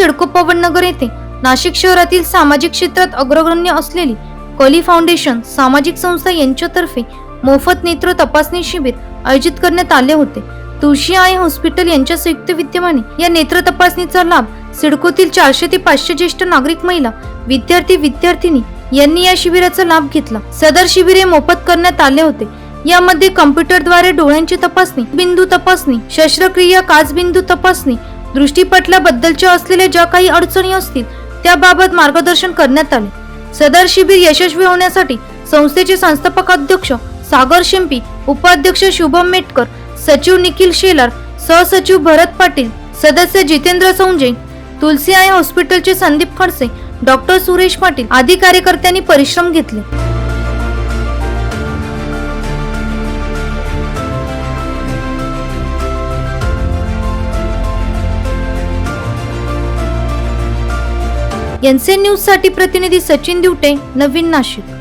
सिडको पवन नगर येथे नाशिक शहरातील सामाजिक क्षेत्रात अग्रगण्य असलेली कली फाउंडेशन सामाजिक संस्था यांच्यातर्फे मोफत नेत्र तपासणी शिबिर आयोजित करण्यात आले होते. तुळशी आई हॉस्पिटल यांच्या संयुक्त विद्यमाने या नेत्र तपासणीचा लाभ सिडकोतील चारशे ते पाचशे ज्येष्ठ नागरिक महिला विद्यार्थी विद्यार्थिनी यांनी या शिबिराचा लाभ घेतला. सदर शिबिरे मोफत करण्यात आले होते. यामध्ये कम्प्युटरद्वारे डोळ्यांची तपासणी बिंदू तपासणी शस्त्रक्रिया काचबिंदू तपासणी दृष्टीपटलाबद्दलच्या असलेल्या ज्या काही अडचणी असतील त्याबाबत मार्गदर्शन करण्यात आले. सदर शिबिर यशस्वी होण्यासाठी संस्थेचे संस्थापक अध्यक्ष सागर शिंपी उपाध्यक्ष शुभम मेटकर सचिव निखिल शेलार सहसचिव भरत पाटील सदस्य जितेंद्र सौंजे तुलसी आय हॉस्पिटलचे संदीप खडसे डॉक्टर सुरेश पाटील आदी कार्यकर्त्यांनी परिश्रम घेतले. एनसीएन न्यूजसाठी प्रतिनिधी सचिन दिवटे नवीन नाशिक.